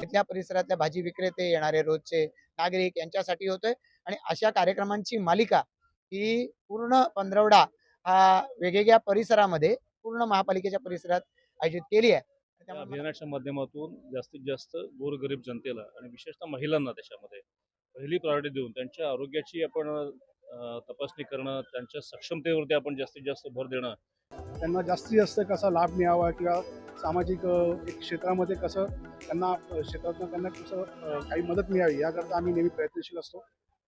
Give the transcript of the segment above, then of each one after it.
तिथल्या परिसरातल्या भाजी विक्रेते येणारे रोजचे नागरिक यांच्यासाठी होतोय. आणि अशा कार्यक्रमांची मालिका ही पूर्ण पंधरवडा हा वेगवेगळ्या परिसरामध्ये पूर्ण महापालिकेच्या परिसरात आयोजित केली आहे. अभियानाच्या माध्यमातून जास्तीत जास्त गोरगरीब जनतेला आणि विशेषतः महिलांना त्याच्यामध्ये पहिली प्रायोरिटी देऊन त्यांच्या आरोग्याची आपण तपासणी करणं त्यांच्या सक्षमतेवरती आपण जास्तीत जास्त भर देणं त्यांना जास्तीत जास्त कसा लाभ मिळावा किंवा सामाजिक एक क्षेत्रामध्ये कसं त्यांना क्षेत्रातनं त्यांना कसं काही मदत मिळावी याकरता आम्ही नेहमी प्रयत्नशील असतो.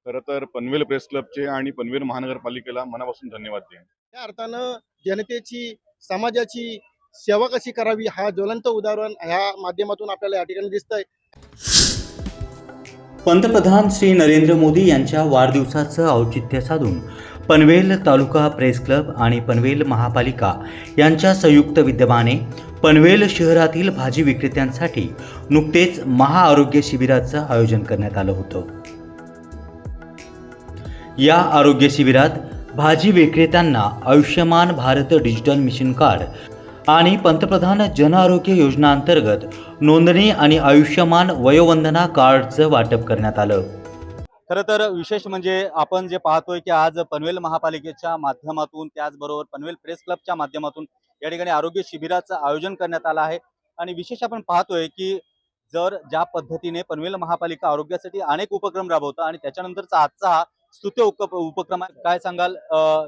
खरं तर पनवेल प्रेस क्लबचे आणि पनवेल महानगरपालिकेला मनापासून धन्यवाद देईन. त्या अर्थानं जनतेची समाजाची सेवा कशी करावी हा ज्वलंत उदाहरण ह्या माध्यमातून आपल्याला या ठिकाणी दिसतंय. पंतप्रधान श्री नरेंद्र मोदी यांच्या वाढदिवसाचं औचित्य साधून पनवेल तालुका प्रेस क्लब आणि पनवेल महापालिका यांच्या संयुक्त विद्यमाने पनवेल शहरातील भाजी विक्रेत्यांसाठी नुकतेच महाआरोग्य शिबिराचं आयोजन करण्यात आलं होतं. या आरोग्य शिबिरात भाजी विक्रेत्यांना Ayushman Bharat digital mission card आणि पंतप्रधान जन आरोग्य योजनांतर्गत नोंदणी आणि आयुष्यमान वयोवंदना कार्डचं वाटप करण्यात आलं. खरं तर विशेष म्हणजे आपण जे पाहतोय की आज पनवेल महापालिकेच्या माध्यमातून त्याचबरोबर पनवेल प्रेस क्लबच्या माध्यमातून या ठिकाणी आरोग्य शिबिराचं आयोजन करण्यात आलं आहे. आणि विशेष आपण पाहतोय की जर ज्या पद्धतीने पनवेल महापालिका आरोग्यासाठी अनेक उपक्रम राबवतं आणि त्याच्यानंतरचा आजचा हा स्तुत्य उप उपक्रम काय सांगाल?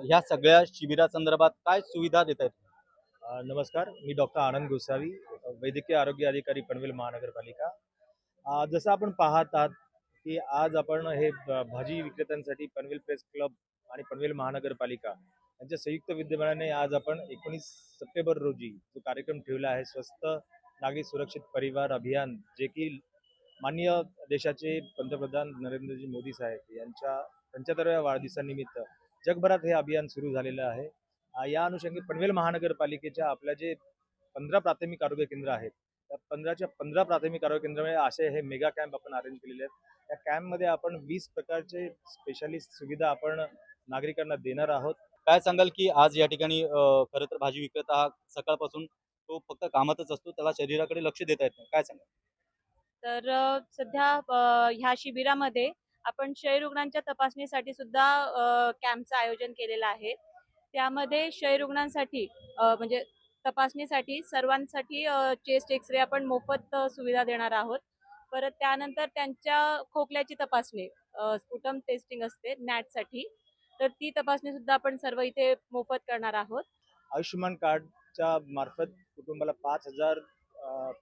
ह्या सगळ्या शिबिरासंदर्भात काय सुविधा देत आहेत? नमस्कार मी डॉक्टर आनंद गोसावी वैद्यकीय आरोग्य अधिकारी पनवेल महानगरपालिका. जसं आपण पाहत आहात की आज आपण हे भाजी विक्रेत्यांसाठी पनवेल प्रेस क्लब आणि पनवेल महानगरपालिका यांच्या संयुक्त विद्यमानाने आज आपण एकोणीस सप्टेंबर रोजी जो कार्यक्रम ठेवला आहे स्वस्त नागरिक सुरक्षित परिवार अभियान जे की माननीय देशाचे पंतप्रधान नरेंद्रजी मोदी साहेब यांच्या पंच्याहत्तरव्या वाढदिवसानिमित्त जगभरात हे अभियान सुरू झालेलं आहे. या अनुषंगी पनवेल महानगरपालिकेच्या आपल्या जे पंधरा प्राथमिक आरोग्य केंद्र आहेत पंधराच्या पंधरा प्राथमिक आरोग्य केंद्रामध्ये असे हे मेगा कॅम्प आपण अरेंज केलेले आहेत. त्या कॅम्पमध्ये आपण वीस प्रकारचे स्पेशालिस्ट सुविधा आपण नागरिकांना देणार आहोत. काय सांगाल की आज या ठिकाणी खरं तर भाजी विक्रेता हा सकाळपासून तो फक्त कामातच असतो त्याला शरीराकडे लक्ष देता येत नाही. काय सांगाल? तर सध्या ह्या शिबिरामध्ये आपण क्षयरुग्णांच्या तपासणीसाठी सुद्धा कॅम्पचं आयोजन केलेलं आहे. त्यामध्ये क्षयरुग्णांसाठी म्हणजे तपासणीसाठी सर्वांसाठी चेस्ट एक्सरे आपण मोफत सुविधा देणार आहोत. परत त्यानंतर त्यांच्या खोकल्याची तपासणी स्पुटम टेस्टिंग असते नॅटसाठी. तर ती तपासणी सुद्धा आपण सर्व इथे मोफत करणार आहोत. आयुष्यमान कार्डच्या मार्फत कुटुंबाला पाच हजार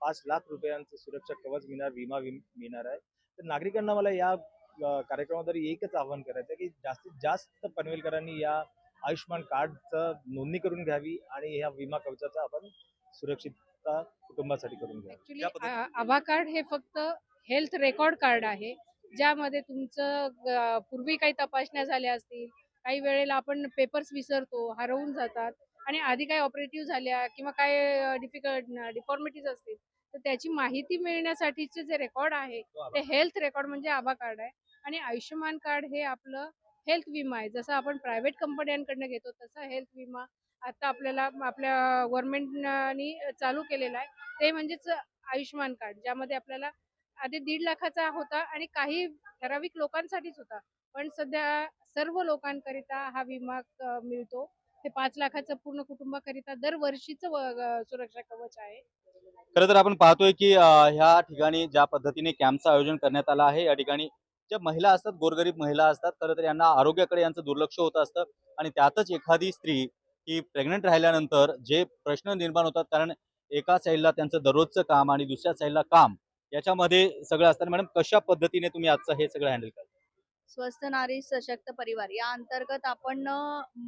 पाच लाख रुपयांचं सुरक्षा कवच मिळणार विमा मिळणार आहे. तर नागरिकांना मला या कार्यक्रमाद्वारे एकच आवाहन करायचं आहे की जास्तीत जास्त पनवेलकरांनी या आयुष्यमान कार्डचं नोंदणी करून घ्यावी आणि ह्या विमा कवचाचा आपण सुरक्षितता कुटुंबासाठी करून घ्यावी. आभा कार्ड हे फक्त हेल्थ रेकॉर्ड कार्ड आहे ज्यामध्ये तुमचं पूर्वी काही तपासण्या झाल्या असतील काही वेळेला आपण पेपर्स विसरतो हरवून जातात आणि आधी काही ऑपरेटिव्ह झाल्या किंवा काय डिफिकल्ट डिफॉर्मिटीज असतील तर त्याची माहिती मिळण्यासाठीचे जे रेकॉर्ड आहे ते हेल्थ रेकॉर्ड म्हणजे आभा कार्ड आहे. आणि आयुष्यमान कार्ड हे आपलं हेल्थ विमा आहे. जसं आपण प्रायव्हेट कंपन्यांकडनं घेतो तसा हेल्थ विमा आता आपल्याला आपल्या गव्हर्नमेंटनी चालू केलेला आहे. ते म्हणजेच आयुष्यमान कार्ड ज्यामध्ये आपल्याला आधी दीड लाखाचा होता आणि काही ठराविक लोकांसाठीच होता. पण सध्या सर्व लोकांकरिता हा विमा मिळतो. हे पाच लाखाचं पूर्ण कुटुंबाकरिता दरवर्षीचं सुरक्षा कवच आहे. खरं तर आपण पाहतोय की ह्या ठिकाणी ज्या पद्धतीने कॅम्पचं आयोजन करण्यात आलं आहे या ठिकाणी ज्या महिला असतात गोरगरीब महिला असतात खरं तर यांना आरोग्याकडे यांचं दुर्लक्ष होत असतं. आणि त्यातच एखादी स्त्री ही प्रेग्नंट राहिल्यानंतर जे प्रश्न निर्माण होतात कारण एका साईडला त्यांचं दररोजचं काम आणि दुसऱ्या साईडला काम याच्यामध्ये सगळं असताना मॅडम कशा पद्धतीने तुम्ही आजचं हे सगळं हँडल करता? स्वस्थ नारी सशक्त परिवार. या अंतर्गत आपण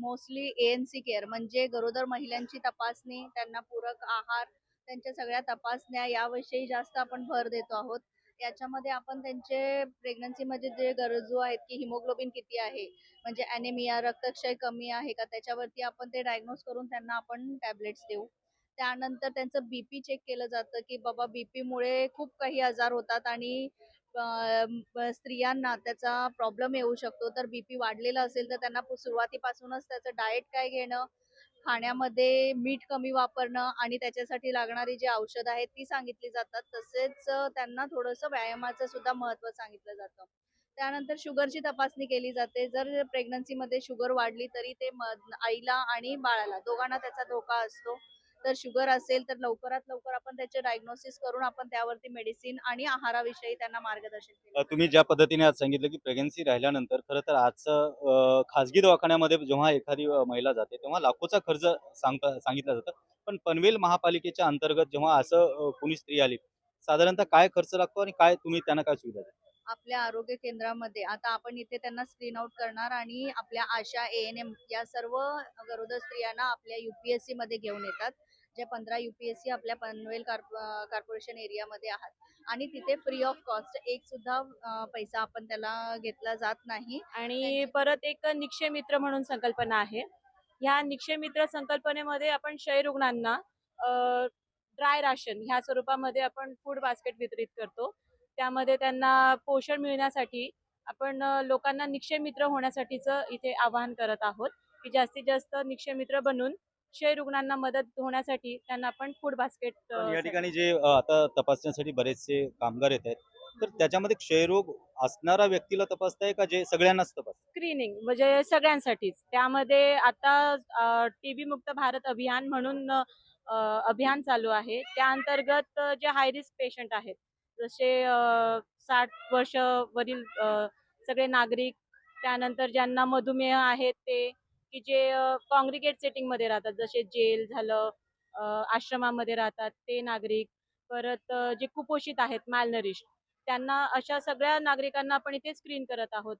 mostly A N C care म्हणजे गरोदर महिलांची तपासणी त्यांना पूरक आहार त्यांच्या सगळ्या तपासण्या याविषयी जास्त आपण भर देतो आहोत. याच्यामध्ये आपण त्यांचे प्रेग्नन्सीमध्ये जे गरजू आहेत की हिमोग्लोबिन किती आहे म्हणजे अॅनेमिया रक्तक्षय कमी आहे का त्याच्यावरती आपण ते डायग्नोज करून त्यांना आपण टॅबलेट्स देऊ. त्यानंतर त्यांचं बी पी चेक केलं जातं की बाबा बी पीमुळे खूप काही आजार होतात आणि स्त्रियांना त्याचा प्रॉब्लेम येऊ शकतो. तर बीपी वाढलेला असेल तर त्यांना सुरुवातीपासूनच त्याचं डाएट काय घेणं खाण्यामध्ये मीठ कमी वापरणं आणि त्याच्यासाठी लागणारी जी औषधं आहेत ती सांगितली जातात. तसेच त्यांना थोडंसं व्यायामाचं सुद्धा महत्त्व सांगितलं जातं. त्यानंतर शुगरची तपासणी केली जाते. जर प्रेग्नन्सीमध्ये शुगर वाढली तरी ते आईला आणि बाळाला दोघांना त्याचा धोका असतो. तर शुगर असेल तर लवकरात लवकर आपण त्याचे डायग्नोसिस करून आपण त्यावरती मेडिसिन आणि आहाराविषयी त्यांना मार्गदर्शन केलं तुम्ही ज्या पद्धतीने आज सांगितलं की प्रेग्नन्सी राहिल्यानंतर खरं तर आजचं अ, खाजगी दवाखान्यामध्ये जेव्हा एखादी महिला जाते तेव्हा लाखोचा खर्च सांगता सांगितला जातं. पण पनवेल महापालिकेच्या अंतर्गत जेव्हा असं कुणी स्त्री आली साधारणतः काय खर्च लागतो आणि काय तुम्ही त्यांना काय सुविधा देता? आपल्या आरोग्य केंद्रामध्ये आता आपण इथे त्यांना स्क्रीन आउट करणार आणि आपल्या आशा ए एन एम या सर्व गरोदर स्त्रियांना आपल्या युपीएससी मध्ये घेऊन येतात. जे पंधरा युपीएससी आपल्या पनवेल कार्प कॉर्पोरेशन एरियामध्ये आहात. आणि तिथे फ्री ऑफ कॉस्ट एक सुद्धा पैसा आपण त्याला घेतला जात नाही. आणि परत एक निक्षय मित्र म्हणून संकल्पना आहे. ह्या निक्षय मित्र संकल्पनेमध्ये आपण क्षय रुग्णांना ड्राय राशन ह्या स्वरूपामध्ये आपण फूड बास्केट वितरित करतो. त्यामध्ये त्यांना पोषण मिळण्यासाठी आपण लोकांना निक्षय मित्र होण्यासाठीचं इथे आवाहन करत आहोत. की जास्तीत जास्त निक्षय मित्र बनून क्षय रुग्णांना मदत होण्यासाठी त्यांना आपण फूड बास्केट या ठिकाणी जे आता तपासण्यासाठी बरेचसे कामगार येत आहेत. तर त्याच्यामध्ये क्षयरोग असणाऱ्या व्यक्तीला तपासताय का जे सगळ्यांनाच तपास स्क्रीनिंग म्हणजे सगळ्यांसाठीच. त्यामध्ये आता टी बी मुक्त भारत अभियान म्हणून अभियान चालू आहे. त्या अंतर्गत जे हाय रिस्क पेशंट आहेत जसे साठ वर्ष वरील सगळे नागरिक त्यानंतर ज्यांना मधुमेह आहेत ते की जे कॉन्ग्रिगेट सेटिंगमध्ये राहतात जसे जेल झालं आश्रमामध्ये राहतात ते नागरिक परत जे कुपोषित आहेत मॅलनरिश त्यांना अशा सगळ्या नागरिकांना आपण इथे स्क्रीन करत आहोत.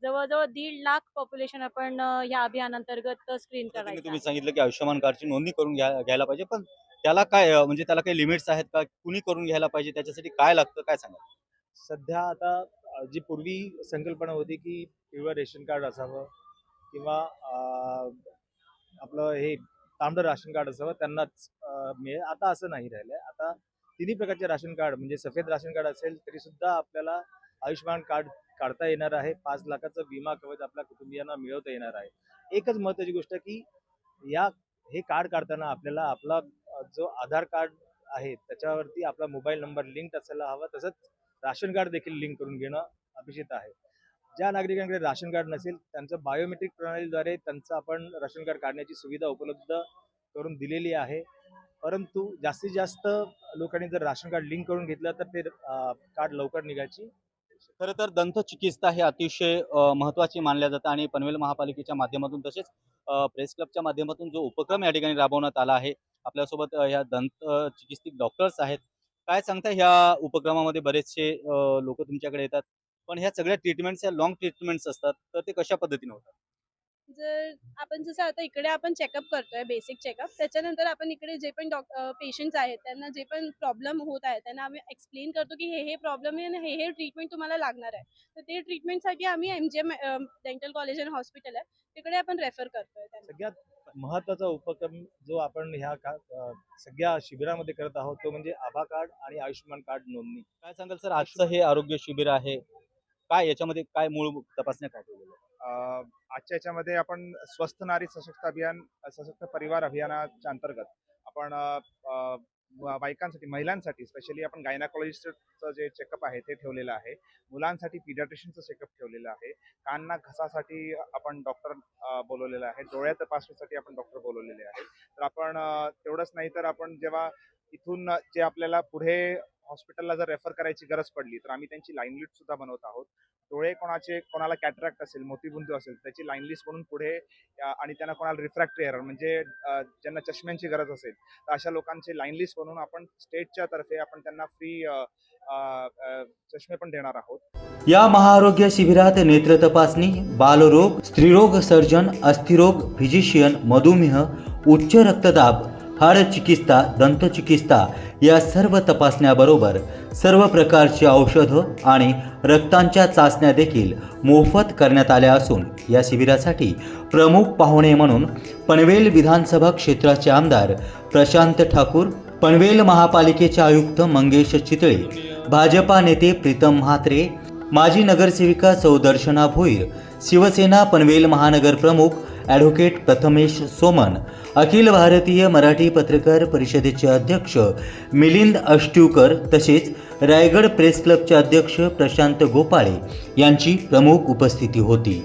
जवळजवळ दीड लाख पॉप्युलेशन आपण या अभियानांतर्गत स्क्रीन करायचं तुम्ही. सांगितलं की आयुष्यमान कार्डची नोंदणी करून घ्या घ्यायला पाहिजे पण त्याला काय म्हणजे त्याला काही लिमिट्स आहेत का? कुणी करून घ्यायला पाहिजे? त्याच्यासाठी काय लागतं? काय सांगा सध्या आता जी पूर्वी संकल्पना होती की पिवळं रेशन कार्ड असावं किंवा आपलं हे तांबडं राशन कार्ड असावं त्यांनाच मिळेल. आता असं नाही राहिलंय. आता तिन्ही प्रकारचे राशन कार्ड म्हणजे सफेद राशन कार्ड असेल तरी सुद्धा आपल्याला आयुष्यमान कार्ड काढता येणार आहे. पाच लाखाचं विमा कवच आपल्या कुटुंबियांना मिळवता येणार आहे. एकच महत्त्वाची गोष्ट की या हे कार्ड काढताना आपल्याला आपला जो आधार कार्ड आहे त्याच्यावरती आपला मोबाईल नंबर लिंक असायला हवा. तसंच राशन कार्ड देखील लिंक करून घेणं अपेक्षित आहे. ज्या नागरिकांकडे राशन कार्ड नसेल त्यांचं बायोमेट्रिक प्रणालीद्वारे त्यांचं आपण राशन कार्ड काढण्याची सुविधा उपलब्ध करून दिलेली आहे. परंतु जास्तीत जास्त लोकांनी जर राशन कार्ड लिंक करून घेतलं तर ते कार्ड लवकर निघायची खरं तर दंतचिकित्सा हे अतिशय महत्वाची मानल्या जातं आणि पनवेल महापालिकेच्या माध्यमातून तसेच प्रेस क्लबच्या माध्यमातून जो उपक्रम या ठिकाणी राबवण्यात आला आहे आपल्यासोबत ह्या दंत अ, डॉक्टर्स आहेत. काय सांगता ह्या उपक्रमामध्ये बरेचसे लोक तुमच्याकडे येतात? पण ह्या सगळ्या ट्रीटमेंट्स ह्या लॉंग ट्रीटमेंट्स असतात तर ते कशा पद्धतीने होतात? जर आपण जसं आता इकडे आपण चेकअप करतोय बेसिक चेकअप त्याच्यानंतर आपण इकडे जे पण डॉक पेशंट्स आहेत त्यांना जे पण प्रॉब्लेम होत आहे त्यांना आम्ही एक्सप्लेन करतो की हे हे प्रॉब्लेम आहे आणि हे हे ट्रीटमेंट तुम्हाला लागणार आहे. तर ते ट्रीटमेंटसाठी आम्ही M J M dental college and hospital आहे. तिकडे आपण रेफर करतोय सगळ्यात महत्त्वाचा उपक्रम जो आपण ह्या सगळ्या शिबिरामध्ये करत आहोत तो म्हणजे आभा कार्ड आणि आयुष्यमान कार्ड नोंदणी. काय सांगाल सर आजचं हे आरोग्य शिबिर आहे काय याच्यामध्ये काय मूळ तपासण्या काय ठेवलेल्या आजच्या याच्यामध्ये आपण स्वस्थ नारी सशक्त अभियान सशक्त परिवार अभियानाच्या अंतर्गत आपण बायकांसाठी महिलांसाठी स्पेशली आपण गायनाकॉलॉजिस्टचं जे चेकअप आहे ते ठेवलेलं आहे. मुलांसाठी पिडियाट्रिशियनचं चेकअप ठेवलेलं आहे. कानना घसासाठी आपण डॉक्टर बोलवलेलं आहे. डोळ्या तपासणीसाठी आपण डॉक्टर बोलवलेले आहे तर आपण तेवढंच नाही तर आपण जेव्हा इथून जे आपल्याला पुढे हॉस्पिटलला जर रेफर करायची गरज पडली तर आम्ही त्यांची लाईन लिस्ट सुद्धा बनवत आहोत. डोळे कोणाचे कोणाला कॅटरॅक्ट असेल मोतीबिंदू असेल त्याची लाईन लिस्ट म्हणून पुढे आणि त्यांना कोणाला रिफ्रॅक्टरी एरर म्हणजे ज्यांना चष्म्यांची गरज असेल तर अशा लोकांचे लाईन लिस्ट बनवून आपण स्टेटच्या तर्फे आपण त्यांना फ्री चष्मे पण देणार आहोत. या महाआरोग्य शिबिरात नेत्र तपासणी बालरोग स्त्रीरोग सर्जन अस्थिरोग फिजिशियन मधुमेह उच्च रक्तदाब हाडचिकित्सा दंतचिकित्सा या सर्व तपासण्याबरोबर सर्व प्रकारची औषधं आणि रक्तांच्या चाचण्या देखील मोफत करण्यात आल्या असून या शिबिरासाठी प्रमुख पाहुणे म्हणून पनवेल विधानसभा क्षेत्राचे आमदार प्रशांत ठाकूर पनवेल महापालिकेचे आयुक्त मंगेश चितळे भाजपा नेते प्रीतम म्हात्रे माजी नगरसेविका सौदर्शना भोईर शिवसेना पनवेल महानगर प्रमुख ॲडव्होकेट प्रथमेश सोमन अखिल भारतीय मराठी पत्रकार परिषदेचे अध्यक्ष मिलिंद अष्ट्यूकर तसेच रायगड प्रेस क्लबचे अध्यक्ष प्रशांत गोपाळे यांची प्रमुख उपस्थिती होती.